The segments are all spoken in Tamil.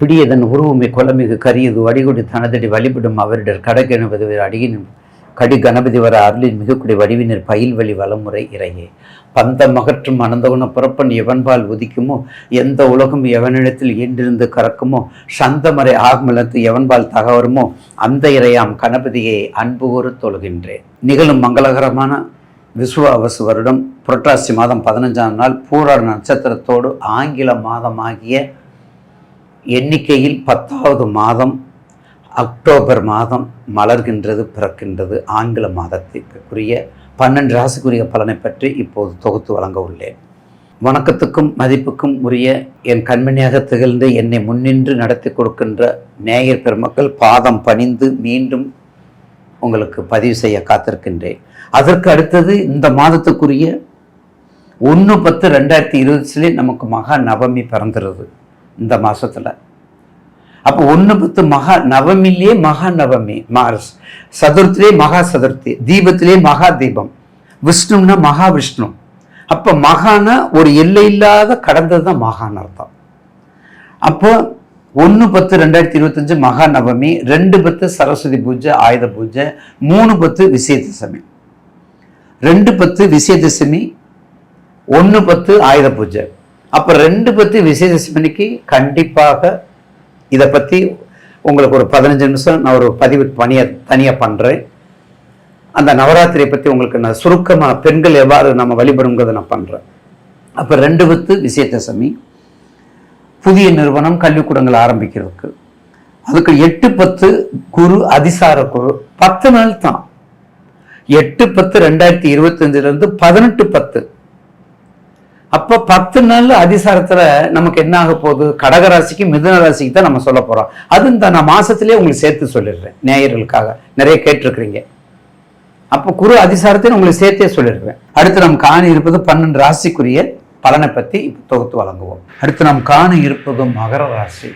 பிடியதன் உருவமை கொலமிகு கரியது வடிகுடி தனதடி வழிபடும் அவரிடர் கடகணபதி அடியின் கடி கணபதி வர அருளின் மிகக்குடி வடிவினர் பயில் வழி வளமுறை இறையே. பந்த மகற்றும் அனந்தகுண புறப்பன் எவன்பால் உதிக்குமோ? எந்த உலகம் எவனிடத்தில் ஈண்டிருந்து கறக்குமோ? சந்தமறை ஆகமலத்து எவன்பால் தகவருமோ அந்த இறையாம் கணபதியை அன்பு கூறு தொழுகின்றேன் நிகழும் மங்களகரமான விசுவாவசு வருடம் புரட்டாசி மாதம் பதினஞ்சாம் நாள் பூராட நட்சத்திரத்தோடு ஆங்கில மாதமாகிய எண்ணிக்கையில் பத்தாவது மாதம் அக்டோபர் மாதம் மலர்கின்றது பிறக்கின்றது ஆங்கில மாதத்திற்குரிய பன்னெண்டு ராசிக்குரிய பலனை பற்றி இப்போது தொகுத்து வழங்க உள்ளேன். வணக்கத்துக்கும் மதிப்புக்கும் உரிய என் கண்மணியாக திகழ்ந்து என்னை முன்னின்று நடத்தி கொடுக்கின்ற நேயர் பெருமக்கள் பாதம் பணிந்து மீண்டும் உங்களுக்கு பதிவு செய்ய காத்திருக்கின்றேன். அதற்கு அடுத்தது இந்த மாதத்துக்குரிய ஒன்று பத்து ரெண்டாயிரத்தி இருபதுலேயே நமக்கு மகா நவமி பிறந்துருது. இந்த மாசத்துல. அப்போ ஒன்று பத்து மகா நவமிலே மகா நவமி மார்ஸ் சதுர்த்திலே மகா சதுர்த்தி தீபத்திலே மகா தீபம். விஷ்ணுன்னா மகா விஷ்ணு. அப்போ மகானா ஒரு எல்லை இல்லாத கடந்தது தான் மகான் அர்த்தம். அப்போ ஒன்று பத்து ரெண்டாயிரத்தி இருபத்தஞ்சு மகா நவமி ரெண்டு பத்து சரஸ்வதி பூஜை ஆயுத பூஜை மூணு பத்து விசயதசமி ரெண்டு பத்து விசயதசமி ஒன்று பத்து ஆயுத பூஜை. அப்போ ரெண்டு பத்து விசேஷமணிக்கு கண்டிப்பாக இதை பற்றி உங்களுக்கு ஒரு பதினஞ்சு நிமிஷம் நான் ஒரு பதிவு பணியை தனியாக பண்ணுறேன் அந்த நவராத்திரியை பற்றி உங்களுக்கு நான் சுருக்கமாக பெண்கள் எவ்வாறு நம்ம வழிபடுங்கிறத நான் பண்ணுறேன் அப்போ ரெண்டு பத்து விசேஷமி. புதிய நிறுவனம் கல்விக்கூடங்கள் ஆரம்பிக்கிறதுக்கு. அதுக்கு எட்டு பத்து குரு அதிசார குரு பத்து நாள் தான். எட்டு பத்து ரெண்டாயிரத்தி இருபத்தஞ்சிலேருந்து பதினெட்டு பத்து. அப்போ பத்து நாள் அதிசாரத்துல நமக்கு என்ன ஆக போகுது? கடகராசிக்கு மிதுன ராசிக்கு தான் நம்ம சொல்ல போறோம். அது இந்த நான் மாசத்திலே உங்களுக்கு சேர்த்து சொல்லிடுறேன் நேயர்களுக்காக நிறைய கேட்டிருக்கிறீங்க. அப்போ குரு அதிசாரத்தை உங்களுக்கு சேர்த்தே சொல்லிடுறேன். அடுத்து நாம் காண இருப்பது பன்னெண்டு ராசிக்குரிய பலனை பத்தி இப்போ தொகுத்து வழங்குவோம். அடுத்து நாம் காண இருப்பது மகர ராசி.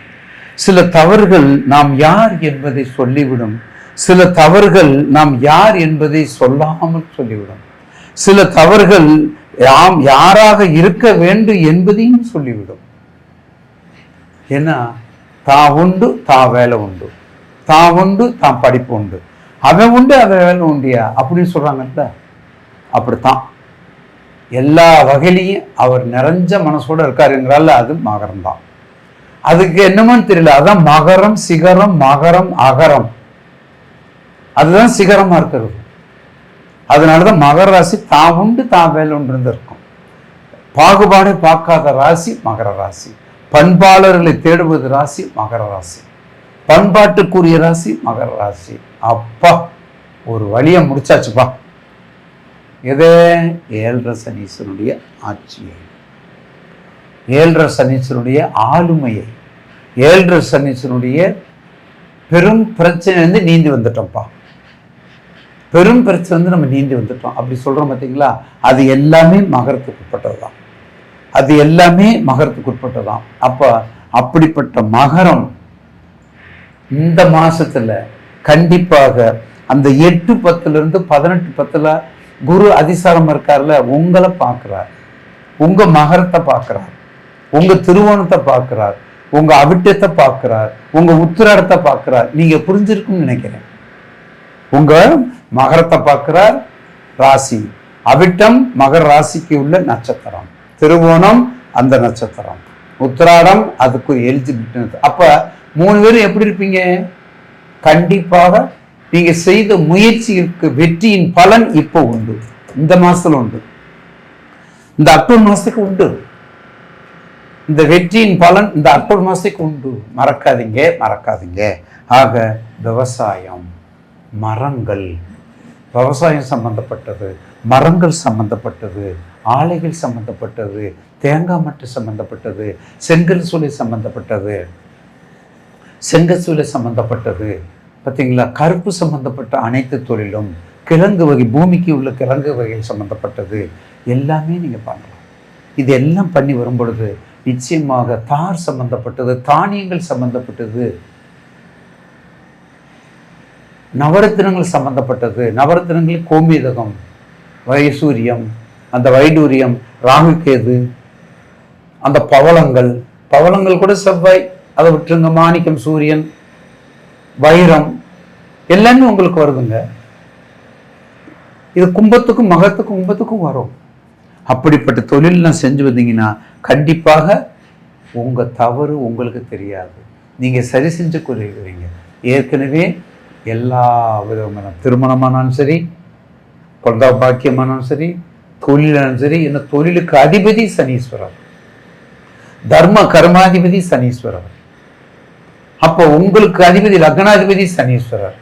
சில தவறுகள் நாம் யார் என்பதை சொல்லிவிடும். சில தவறுகள் நாம் யார் என்பதை சொல்லாமல் சொல்லிவிடும். சில தவறுகள் யாம் யாராக இருக்க வேண்டும் என்பதையும் சொல்லிவிடும். ஏன்னா தா உண்டு தா வேலை உண்டு. தா உண்டு தான் படிப்பு உண்டு. அவன் உண்டு அவன் வேலை உண்டியா? அப்படின்னு சொல்கிறாங்கல்ல அப்படித்தான். எல்லா வகையிலையும் அவர் நிறைஞ்ச மனசோட இருக்காருங்கிறால அது மகரம் தான் அதுக்கு என்னமோன்னு தெரியல அதான் மகரம் சிகரம் மகரம் அகரம். அதுதான் சிகரமா இருக்கிறது. அதனாலதான் மகர ராசி தான் உண்டு தான் வேலை ஒன்று இருக்கும். பாகுபாடு பார்க்காத ராசி மகர ராசி. பண்பாளர்களை தேடுவது ராசி மகர ராசி. பண்பாட்டுக்குரிய ராசி மகர ராசி. அப்பா ஒரு வழியை முடிச்சாச்சுப்பா. எதே? ஏழரை சனீஸ்வருடைய ஆட்சியை. ஏழரை சனீஸ்வருடைய ஆளுமையை. ஏழரை சனீஸ்வருடைய பெரும் பிரச்சனையிலேருந்து நீந்தி வந்துட்டோம்ப்பா. பெரும் பிரச்சனை வந்து நம்ம நீந்தி வந்துட்டோம். அப்படி சொல்கிறோம் பார்த்தீங்களா அது எல்லாமே மகரத்துக்கு உட்பட்டது தான் அது எல்லாமே மகரத்துக்கு உட்பட்டது தான் அப்போ அப்படிப்பட்ட மகரம் இந்த மாசத்துல கண்டிப்பாக அந்த எட்டு பத்துல இருந்து பதினெட்டு பத்துல குரு அதிசாரம் இருக்கார்ல உங்களை பார்க்குறார். உங்க மகரத்தை பார்க்கிறார். உங்க திருவோணத்தை பார்க்கிறார். உங்க அவிட்டத்தை பார்க்கிறார். உங்க உத்திராடத்தை பார்க்குறார். நீங்க புரிஞ்சிருக்கும்னு நினைக்கிறேன். உங்க மகரத்தை பார்க்கிறார் ராசி. அவிட்டம் மகர ராசிக்கு உள்ள நட்சத்திரம். திருவோணம் அந்த நட்சத்திரம். உத்திராடம் அதுக்கு எலிஜிபிலிட்டி அப்ப மூணு பேரும் எப்படி இருப்பீங்க? கண்டிப்பாக நீங்க செய்த முயற்சிக்கு வெற்றியின் பலன் இப்போ உண்டு. இந்த மாசத்துல உண்டு. இந்த அக்டோபர் மாசத்துக்கு உண்டு. இந்த வெற்றியின் பலன் இந்த அக்டோபர் மாசத்துக்கு உண்டு. மறக்காதீங்க மறக்காதீங்க. ஆக விவசாயம் மரங்கள் விவசாயம் சம்பந்தப்பட்டது மரங்கள் சம்பந்தப்பட்டது ஆலைகள் சம்பந்தப்பட்டது தேங்காய் மட்டு சம்பந்தப்பட்டது செங்கல் சூளை சம்பந்தப்பட்டது செங்கல் சூளை சம்பந்தப்பட்டது. பார்த்தீங்களா கருப்பு சம்பந்தப்பட்ட அனைத்து தொழிலும் கிழங்கு வகை பூமிக்கு உள்ள கிழங்கு வகைகள் சம்பந்தப்பட்டது. எல்லாமே நீங்கள் பண்ணலாம் இது எல்லாம் பண்ணி வரும் பொழுது நிச்சயமாக தார் சம்பந்தப்பட்டது தானியங்கள் சம்பந்தப்பட்டது. நவரத்தினங்கள் சம்பந்தப்பட்டது. நவரத்தினங்கள் கோமேதகம் வைசூரியம் அந்த வைடூரியம் ராகுகேது அந்த பவளங்கள். பவளங்கள் கூட செவ்வாய் அதை விட்டுருங்க மாணிக்கம் சூரியன் வைரம் எல்லாமே உங்களுக்கு வருதுங்க. இது கும்பத்துக்கும் மகத்துக்கும் கும்பத்துக்கும் வரும். அப்படிப்பட்ட தொழிலெலாம் செஞ்சு வந்தீங்கன்னா கண்டிப்பாக உங்கள் தவறு உங்களுக்கு தெரியாது. நீங்கள் சரி செஞ்சு கொள்கிறீங்க. ஏற்கனவே எல்லா விதமான திருமணமானாலும் சரி குழந்தா பாக்கியமானாலும் சரி தொழிலானாலும் சரி என்ன தொழிலுக்கு அதிபதி சனீஸ்வரர். தர்ம கர்மாதிபதி சனீஸ்வரர். அப்போ உங்களுக்கு அதிபதி லக்னாதிபதி சனீஸ்வரர்.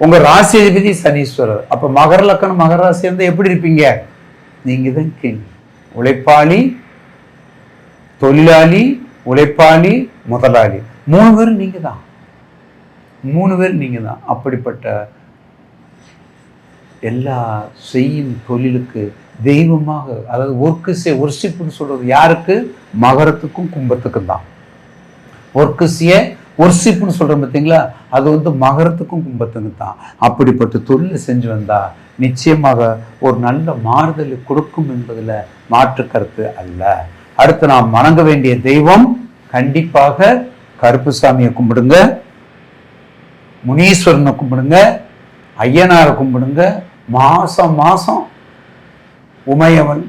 உங்க ராசி அதிபதி சனீஸ்வரர். அப்ப மகர லக்கணம் மகர ராசி இருந்தால் எப்படி இருப்பீங்க? நீங்க தான் கிங் உழைப்பாளி தொழிலாளி உழைப்பாளி முதலாளி. மூணு பேரும் நீங்க தான். மூணு பேர் நீங்க தான் அப்படிப்பட்ட எல்லா செய்யும் தொழிலுக்கு தெய்வமாக அதாவது ஒர்க்கு சே ஒர்ஷிப்னு சொல்றது யாருக்கு? மகரத்துக்கும் கும்பத்துக்கும் தான். ஒர்க்குசிய ஒர்ஷிப்னு சொல்கிறோம் பார்த்தீங்களா அது வந்து மகரத்துக்கும் கும்பத்துக்கும் தான். அப்படிப்பட்ட தொழிலை செஞ்சு வந்தால் நிச்சயமாக ஒரு நல்ல மாறுதலை கொடுக்கும் என்பதில் மாற்று கருத்து அல்ல. அடுத்து நாம் வணங்க வேண்டிய தெய்வம் கண்டிப்பாக கருப்புசாமியை கும்பிடுங்க. முனீஸ்வரனை கும்பிடுங்க ஐயனாரை கும்பிடுங்க. மாசம் மாசம் உமையவன்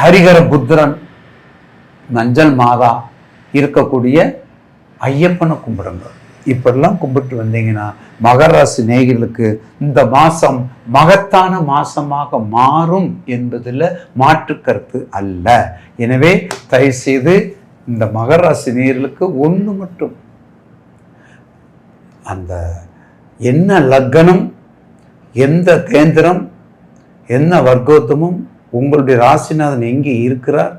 ஹரிகர புத்திரன் மஞ்சள் மாதா இருக்கக்கூடிய ஐயப்பனை கும்பிடுங்க. இப்படிலாம் கும்பிட்டு வந்தீங்கன்னா மகராசி நேயர்களுக்கு இந்த மாசம் மகத்தான மாசமாக மாறும் என்பதில் மாற்று கருத்து அல்ல. எனவே தயவுசெய்து இந்த மகராசி நேயர்களுக்கு ஒன்று மட்டும் அந்த என்ன லக்னம் எந்த கேந்திரம் என்ன வர்க்கோத்தமும் உங்களுடைய ராசிநாதன் எங்கே இருக்கிறார்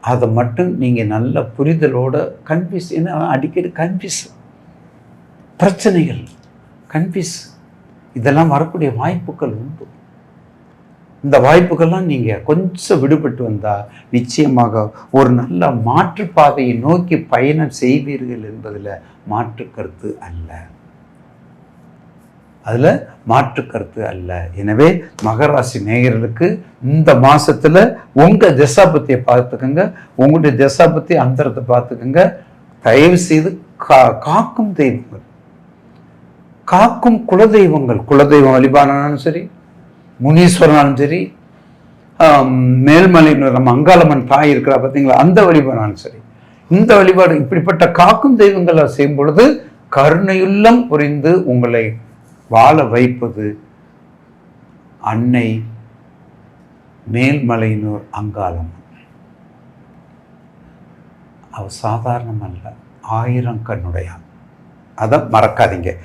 அதை மட்டும் நீங்கள் நல்ல புரிதலோட கன்ஃபியூஸ் ஏன்னா அடிக்கடி கன்ஃபியூஸ் பிரச்சனைகள் கன்ஃபியூஸ் இதெல்லாம் வரக்கூடிய வாய்ப்புகள் உண்டு. இந்த வாய்ப்புகள்லாம் நீங்கள் கொஞ்சம் விடுபட்டு வந்தால் நிச்சயமாக ஒரு நல்ல மாற்றுப்பாதையை நோக்கி பயணம் செய்வீர்கள் என்பதில் மாற்று கருத்து அல்ல. அதில் மாற்று கருத்து அல்ல. எனவே மகராசி நேயர்களுக்கு இந்த மாதத்தில் உங்கள் தசாபத்தியை பார்த்துக்கோங்க. உங்களுடைய தசாபத்தி அந்தரத்தை பார்த்துக்கோங்க. தயவு செய்து கா காக்கும் தெய்வங்கள். காக்கும் குலதெய்வங்கள். குலதெய்வம் வழிபாடானாலும் சரி முனீஸ்வரனாலும் சரி மேல்மலை நம்ம அங்காளம்மன் தாய் இருக்கிறா பார்த்தீங்களா? அந்த வழிபாடாலும் சரி. இந்த வழிபாடு இப்படிப்பட்ட காக்கும் தெய்வங்களை செய்யும் பொழுது கருணையுள்ளம் புரிந்து உங்களை வாழ வைப்பது அன்னை மேல்மலையினூர் அங்காளம் அவ சாதாரணமல்ல ஆயிரம் கண்ணுடையான் அதை மறக்காதீங்க.